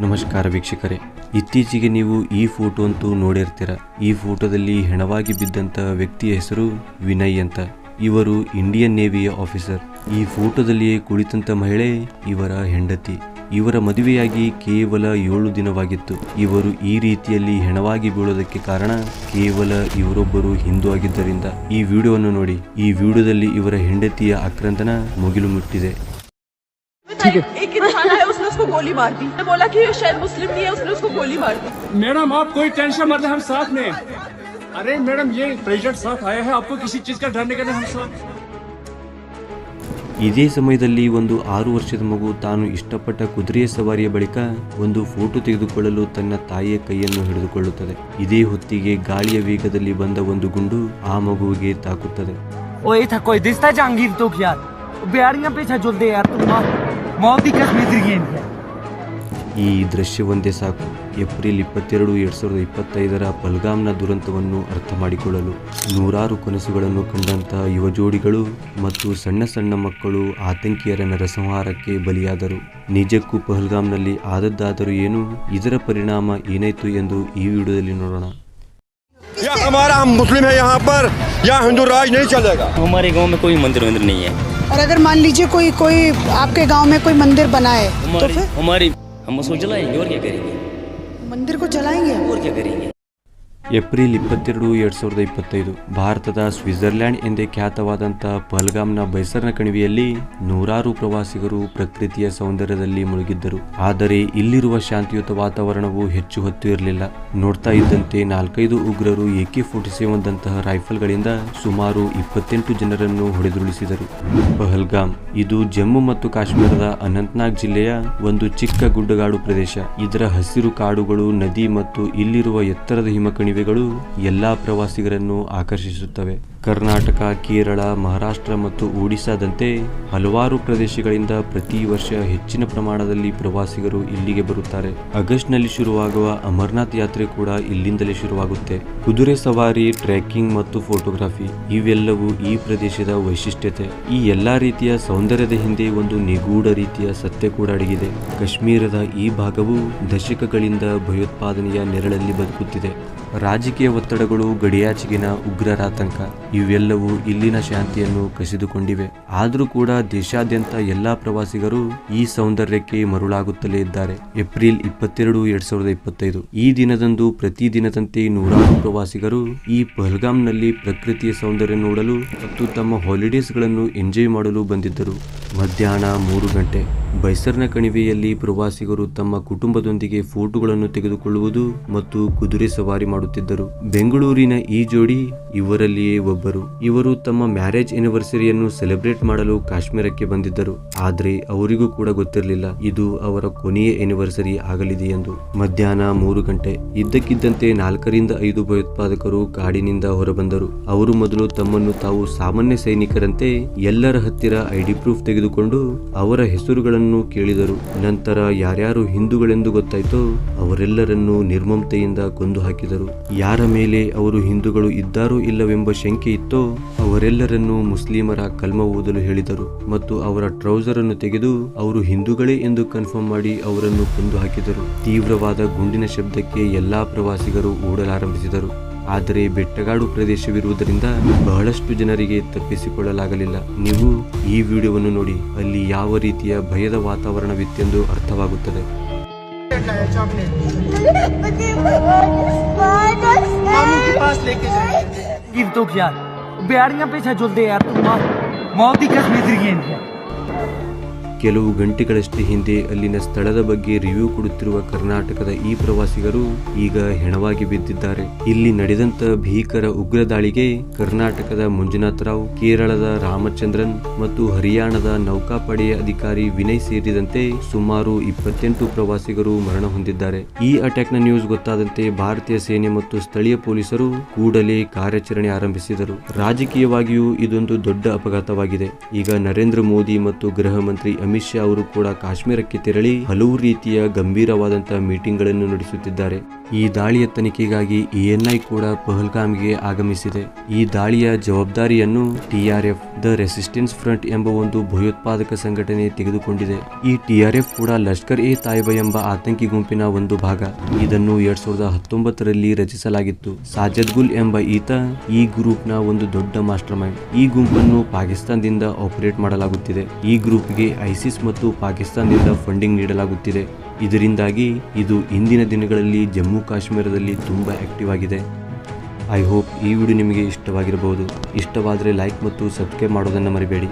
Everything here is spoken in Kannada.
ನಮಸ್ಕಾರ ವೀಕ್ಷಕರೇ. ಇತ್ತೀಚೆಗೆ ನೀವು ಈ ಫೋಟೋ ಅಂತೂ ನೋಡಿರ್ತೀರ. ಈ ಫೋಟೋದಲ್ಲಿ ಹೆಣವಾಗಿ ಬಿದ್ದಂತ ವ್ಯಕ್ತಿಯ ಹೆಸರು ವಿನಯ್ ಅಂತ. ಇವರು ಇಂಡಿಯನ್ ನೇವಿಯ ಆಫೀಸರ್. ಈ ಫೋಟೋದಲ್ಲಿಯೇ ಕುಳಿತಂತ ಮಹಿಳೆ ಇವರ ಹೆಂಡತಿ. ಇವರ ಮದುವೆಯಾಗಿ ಕೇವಲ ಏಳು ದಿನವಾಗಿತ್ತು. ಇವರು ಈ ರೀತಿಯಲ್ಲಿ ಹೆಣವಾಗಿ ಬೀಳೋದಕ್ಕೆ ಕಾರಣ ಕೇವಲ ಇವರೊಬ್ಬರು ಹಿಂದೂ ಆಗಿದ್ದರಿಂದ. ಈ ವಿಡಿಯೋವನ್ನು ನೋಡಿ. ಈ ವಿಡಿಯೋದಲ್ಲಿ ಇವರ ಹೆಂಡತಿಯ ಆಕ್ರಂದನ ಮುಗಿಲು ಮುಟ್ಟಿದೆ. ठीक है एक इंसान आया उसने उसको गोली मार दी ने बोला कि ये शायद मुस्लिम नहीं है उसने उसको गोली मार दी मैडम आप कोई टेंशन मत लें हम साथ में हैं। अरे मैडम ये प्रेसिडेंट साथ आया है आपको किसी चीज का डर नहीं करना हम साथ ಇದೇ ಸಮಯದಲ್ಲಿ ಒಂದು ಆರು ವರ್ಷದ ಮಗು ತಾನು ಇಷ್ಟಪಟ್ಟ ಕುದುರೆಯ ಸವಾರಿಯ ಬಳಿಕ ಒಂದು ಫೋಟೋ ತೆಗೆದುಕೊಳ್ಳಲು ತನ್ನ ತಾಯಿಯ ಕೈಯನ್ನು ಹಿಡಿದುಕೊಳ್ಳುತ್ತದೆ ಇದೇ ಹೊತ್ತಿಗೆ ಗಾಳಿಯ ವೇಗದಲ್ಲಿ ಬಂದ ಒಂದು ಗುಂಡು ಆ ಮಗುವಿಗೆ ತಾಕುತ್ತದೆ ओए था कोई दिसता जहांगीर तो यार बेड़ियां पीछे जुलते यार तुम मौत की कसम इधर ಈ ದೃಶ್ಯವೊಂದೇ ಸಾಕು ಏಪ್ರಿಲ್ ಇಪ್ಪತ್ತೆರಡು ಎರಡ್ ಸಾವಿರದ ಇಪ್ಪತ್ತೈದರ ಪಲ್ಗಾಮ್ನ ದುರಂತವನ್ನು ಅರ್ಥ ಮಾಡಿಕೊಳ್ಳಲು ನೂರಾರು ಕನಸುಗಳನ್ನು ಕಂಡಂತ ಯುವ ಜೋಡಿಗಳು ಮತ್ತು ಸಣ್ಣ ಸಣ್ಣ ಮಕ್ಕಳು ಆತಂಕಿಯರ ನರಸಂಹಾರಕ್ಕೆ ಬಲಿಯಾದರು ನಿಜಕ್ಕೂ ಪಹಲ್ಗಾಮ್ನಲ್ಲಿ ಆದದ್ದಾದರೂ ಏನು ಇದರ ಪರಿಣಾಮ ಏನಾಯ್ತು ಎಂದು ಈ ವಿಡಿಯೋದಲ್ಲಿ ನೋಡೋಣ या हमारा हम मुस्लिम है यहाँ पर यहाँ हिंदू राज नहीं चलेगा हमारे गांव में कोई मंदिर वंदिर नहीं है और अगर मान लीजिए कोई कोई आपके गाँव में कोई मंदिर बनाए है तो फिर? हमारी हम उसको जलाएँगे और क्या करेंगे? मंदिर को जलाएँगे? और क्या करेंगे? ಏಪ್ರಿಲ್ ಇಪ್ಪತ್ತೆರಡು ಎರಡ್ ಸಾವಿರದ ಇಪ್ಪತ್ತೈದು, ಭಾರತದ ಸ್ವಿಟ್ಜರ್ಲ್ಯಾಂಡ್ ಎಂದೇ ಖ್ಯಾತವಾದಂಥ ಪಹಲ್ಗಾಮ್ನ ಬೈಸರ್ನ ಕಣಿವೆಯಲ್ಲಿ ನೂರಾರು ಪ್ರವಾಸಿಗರು ಪ್ರಕೃತಿಯ ಸೌಂದರ್ಯದಲ್ಲಿ ಮುಳುಗಿದ್ದರು. ಆದರೆ ಇಲ್ಲಿರುವ ಶಾಂತಿಯುತ ವಾತಾವರಣವು ಹೆಚ್ಚು ಹೊತ್ತು ಇರಲಿಲ್ಲ. ನೋಡ್ತಾ ಇದ್ದಂತೆ ನಾಲ್ಕೈದು ಉಗ್ರರು ಎಕೆ ಫೋರ್ಟಿ ಸೆವೆನ್ ರೈಫಲ್ಗಳಿಂದ ಸುಮಾರು ಇಪ್ಪತ್ತೆಂಟು ಜನರನ್ನು ಹೊಡೆದುರುಳಿಸಿದರು. ಪಹಲ್ಗಾಮ್, ಇದು ಜಮ್ಮು ಮತ್ತು ಕಾಶ್ಮೀರದ ಅನಂತ್ನಾಗ್ ಜಿಲ್ಲೆಯ ಒಂದು ಚಿಕ್ಕ ಗುಡ್ಡಗಾಡು ಪ್ರದೇಶ. ಇದರ ಹಸಿರು ಕಾಡುಗಳು, ನದಿ ಮತ್ತು ಇಲ್ಲಿರುವ ಎತ್ತರದ ಹಿಮಕಣಿವೆಗಳು ಎಲ್ಲಾ ಪ್ರವಾಸಿಗರನ್ನು ಆಕರ್ಷಿಸುತ್ತವೆ. ಕರ್ನಾಟಕ, ಕೇರಳ, ಮಹಾರಾಷ್ಟ್ರ ಮತ್ತು ಒಡಿಶಾದಂತೆ ಹಲವಾರು ಪ್ರದೇಶಗಳಿಂದ ಪ್ರತಿ ವರ್ಷ ಹೆಚ್ಚಿನ ಪ್ರಮಾಣದಲ್ಲಿ ಪ್ರವಾಸಿಗರು ಇಲ್ಲಿಗೆ ಬರುತ್ತಾರೆ. ಆಗಸ್ಟ್ನಲ್ಲಿ ಶುರುವಾಗುವ ಅಮರನಾಥ್ ಯಾತ್ರೆ ಕೂಡ ಇಲ್ಲಿಂದಲೇ ಶುರುವಾಗುತ್ತೆ. ಕುದುರೆ ಸವಾರಿ, ಟ್ರೆಕ್ಕಿಂಗ್ ಮತ್ತು ಫೋಟೋಗ್ರಫಿ ಇವೆಲ್ಲವೂ ಈ ಪ್ರದೇಶದ ವೈಶಿಷ್ಟ್ಯತೆ. ಈ ಎಲ್ಲಾ ರೀತಿಯ ಸೌಂದರ್ಯದ ಹಿಂದೆ ಒಂದು ನಿಗೂಢ ರೀತಿಯ ಸತ್ಯ ಕೂಡ ಅಡಗಿದೆ. ಕಾಶ್ಮೀರದ ಈ ಭಾಗವು ದಶಕಗಳಿಂದ ಭಯೋತ್ಪಾದನೆಯ ನೆರಳಲ್ಲಿ ಬದುಕುತ್ತಿದೆ. ರಾಜಕೀಯ ಒತ್ತಡಗಳು ಗಡಿಯಾಚೆಗಿನ ಉಗ್ರರಾತಂಕ ಇವೆಲ್ಲವೂ ಇಲ್ಲಿನ ಶಾಂತಿಯನ್ನು ಕಸಿದುಕೊಂಡಿವೆ. ಆದರೂ ಕೂಡ ದೇಶಾದ್ಯಂತ ಎಲ್ಲಾ ಪ್ರವಾಸಿಗರು ಈ ಸೌಂದರ್ಯಕ್ಕೆ ಮರುಳಾಗುತ್ತಲೇ ಇದ್ದಾರೆ. ಏಪ್ರಿಲ್ ಇಪ್ಪತ್ತೆರಡು, ಎರಡ್ ಸಾವಿರದ ಇಪ್ಪತ್ತೈದು. ಈ ದಿನದಂದು ಪ್ರತಿ ದಿನದಂತೆ ನೂರಾರು ಪ್ರವಾಸಿಗರು ಈ ಪಹಲ್ಗಾಮ್ನಲ್ಲಿ ಪ್ರಕೃತಿಯ ಸೌಂದರ್ಯ ನೋಡಲು ಮತ್ತು ತಮ್ಮ ಹಾಲಿಡೇಸ್ಗಳನ್ನು ಎಂಜಾಯ್ ಮಾಡಲು ಬಂದಿದ್ದರು. ಮಧ್ಯಾಹ್ನ ಮೂರು ಗಂಟೆ. ಬೈಸರ್ನ ಕಣಿವೆಯಲ್ಲಿ ಪ್ರವಾಸಿಗರು ತಮ್ಮ ಕುಟುಂಬದೊಂದಿಗೆ ಫೋಟೋಗಳನ್ನು ತೆಗೆದುಕೊಳ್ಳುವುದು ಮತ್ತು ಕುದುರೆ ಸವಾರಿ ಮಾಡುತ್ತಿದ್ದರು. ಬೆಂಗಳೂರಿನ ಈ ಜೋಡಿ ಇವರಲ್ಲಿಯೇ ಒಬ್ಬರು. ಇವರು ತಮ್ಮ ಮ್ಯಾರೇಜ್ ಆನಿವರ್ಸರಿಯನ್ನು ಸೆಲೆಬ್ರೇಟ್ ಮಾಡಲು ಕಾಶ್ಮೀರಕ್ಕೆ ಬಂದಿದ್ದರು. ಆದರೆ ಅವರಿಗೂ ಕೂಡ ಗೊತ್ತಿರಲಿಲ್ಲ ಇದು ಅವರ ಕೊನೆಯ ಆನಿವರ್ಸರಿ ಆಗಲಿದೆ ಎಂದು. ಮಧ್ಯಾಹ್ನ ಮೂರು ಗಂಟೆ. ಇದ್ದಕ್ಕಿದ್ದಂತೆ ನಾಲ್ಕರಿಂದ ಐದು ಭಯೋತ್ಪಾದಕರು ಕಾಡಿನಿಂದ ಹೊರಬಂದರು. ಅವರು ಮೊದಲು ತಮ್ಮನ್ನು ತಾವು ಸಾಮಾನ್ಯ ಸೈನಿಕರಂತೆ ಎಲ್ಲರ ಹತ್ತಿರ ಐಡಿ ಪ್ರೂಫ್ ತೆಗೆದುಕೊಂಡು ಅವರ ಹೆಸರುಗಳನ್ನು ಕೇಳಿದರು. ನಂತರ ಯಾರ್ಯಾರು ಹಿಂದೂಗಳೆಂದು ಗೊತ್ತಾಯ್ತೋ ಅವರೆಲ್ಲರನ್ನು ನಿರ್ಮಮತೆಯಿಂದ ಕೊಂದು ಹಾಕಿದರು ಯಾರ ಮೇಲೆ ಅವರು ಹಿಂದೂಗಳು ಇದ್ದಾರೋ ಇಲ್ಲವೆಂಬ ಶಂಕೆ ಇತ್ತೋ ಅವರೆಲ್ಲರನ್ನು ಮುಸ್ಲಿಮರ ಕಲ್ಮ ಓದಲು ಹೇಳಿದರು ಮತ್ತು ಅವರ ಟ್ರೌಸರ್ ಅನ್ನು ತೆಗೆದು ಅವರು ಹಿಂದೂಗಳೇ ಎಂದು ಕನ್ಫರ್ಮ್ ಮಾಡಿ ಅವರನ್ನು ಕೊಂದು ಹಾಕಿದರು ತೀವ್ರವಾದ ಗುಂಡಿನ ಶಬ್ದಕ್ಕೆ ಎಲ್ಲಾ ಪ್ರವಾಸಿಗರು ಓಡಲಾರಂಭಿಸಿದರು. ಆದರೆ ಬೆಟ್ಟಗಾಡು ಪ್ರದೇಶವಿರುವುದರಿಂದ ಬಹಳಷ್ಟು ಜನರಿಗೆ ತಪ್ಪಿಸಿಕೊಳ್ಳಲಾಗಲಿಲ್ಲ. ನೀವು ಈ ವಿಡಿಯೋವನ್ನು ನೋಡಿ, ಅಲ್ಲಿ ಯಾವ ರೀತಿಯ ಭಯದ ವಾತಾವರಣವಿತ್ತೆಂದು ಅರ್ಥವಾಗುತ್ತದೆ. ಬ್ಯಾಡಿಯ ಜೊಲ್ದೆ ಯಾರು ಮೌತಿ ಕಶ್ಮೀರ್ ಕೆಲವು ಗಂಟೆಗಳಷ್ಟೇ ಹಿಂದೆ ಅಲ್ಲಿನ ಸ್ಥಳದ ಬಗ್ಗೆ ರಿವ್ಯೂ ಕೊಡುತ್ತಿರುವ ಕರ್ನಾಟಕದ ಈ ಪ್ರವಾಸಿಗರು ಈಗ ಹೆಣವಾಗಿ ಬಿದ್ದಿದ್ದಾರೆ. ಇಲ್ಲಿ ನಡೆದಂತ ಭೀಕರ ಉಗ್ರ ದಾಳಿಗೆ ಕರ್ನಾಟಕದ ಮಂಜುನಾಥ್ ರಾವ್, ಕೇರಳದ ರಾಮಚಂದ್ರನ್ ಮತ್ತು ಹರಿಯಾಣದ ನೌಕಾಪಡೆಯ ಅಧಿಕಾರಿ ವಿನಯ್ ಸೇರಿದಂತೆ ಸುಮಾರು ಇಪ್ಪತ್ತೆಂಟು ಪ್ರವಾಸಿಗರು ಮರಣ ಹೊಂದಿದ್ದಾರೆ. ಈ ಅಟ್ಯಾಕ್ನ ನ್ಯೂಸ್ ಗೊತ್ತಾದಂತೆ ಭಾರತೀಯ ಸೇನೆ ಮತ್ತು ಸ್ಥಳೀಯ ಪೊಲೀಸರು ಕೂಡಲೇ ಕಾರ್ಯಾಚರಣೆ ಆರಂಭಿಸಿದರು. ರಾಜಕೀಯವಾಗಿಯೂ ಇದೊಂದು ದೊಡ್ಡ ಅಪಘಾತವಾಗಿದೆ. ಈಗ ನರೇಂದ್ರ ಮೋದಿ ಮತ್ತು ಗೃಹ ಮಂತ್ರಿ ಅಮಿತ್ ಅಮಿತ್ ಶಾ ಅವರು ಕೂಡ ಕಾಶ್ಮೀರಕ್ಕೆ ತೆರಳಿ ಹಲವು ರೀತಿಯ ಗಂಭೀರವಾದಂತಹ ಮೀಟಿಂಗ್ಗಳನ್ನು ನಡೆಸುತ್ತಿದ್ದಾರೆ. ಈ ದಾಳಿಯ ತನಿಖೆಗಾಗಿ ಎಎನ್ಐ ಕೂಡ ಪಹಲ್ಗಾಮ್ಗೆ ಆಗಮಿಸಿದೆ. ಈ ದಾಳಿಯ ಜವಾಬ್ದಾರಿಯನ್ನು ಟಿಆರ್ಎಫ್ ದ ರೆಸಿಸ್ಟೆನ್ಸ್ ಫ್ರಂಟ್ ಎಂಬ ಒಂದು ಭಯೋತ್ಪಾದಕ ಸಂಘಟನೆ ತೆಗೆದುಕೊಂಡಿದೆ. ಈ ಟಿಆರ್ಎಫ್ ಕೂಡ ಲಷ್ಕರ್ ಎ ತಾಯ್ಬಾ ಎಂಬ ಆತಂಕಿ ಗುಂಪಿನ ಒಂದು ಭಾಗ. ಇದನ್ನು ಎರಡ್ ಸಾವಿರದ ಹತ್ತೊಂಬತ್ತರಲ್ಲಿ ರಚಿಸಲಾಗಿತ್ತು. ಸಾಜದ್ ಗುಲ್ ಎಂಬ ಈತ ಈ ಗ್ರೂಪ್ನ ಒಂದು ದೊಡ್ಡ ಮಾಸ್ಟರ್ ಮೈಂಡ್. ಈ ಗುಂಪನ್ನು ಪಾಕಿಸ್ತಾನದಿಂದ ಆಪರೇಟ್ ಮಾಡಲಾಗುತ್ತಿದೆ. ಈ ಗ್ರೂಪ್ಗೆ ಐಸಿಸ್ ಮತ್ತು ಪಾಕಿಸ್ತಾನದಿಂದ ಫಂಡಿಂಗ್ ನೀಡಲಾಗುತ್ತಿದೆ. ಇದರಿಂದಾಗಿ ಇದು ಇಂದಿನ ದಿನಗಳಲ್ಲಿ ಜಮ್ಮು ಕಾಶ್ಮೀರದಲ್ಲಿ ತುಂಬ ಆಕ್ಟಿವ್ ಆಗಿದೆ. ಐ ಹೋಪ್ ಈ ವಿಡಿಯೋ ನಿಮಗೆ ಇಷ್ಟವಾಗಿರಬಹುದು. ಇಷ್ಟವಾದರೆ ಲೈಕ್ ಮತ್ತು ಸಬ್ಸ್ಕ್ರೈಬ್ ಮಾಡೋದನ್ನು ಮರಿಬೇಡಿ.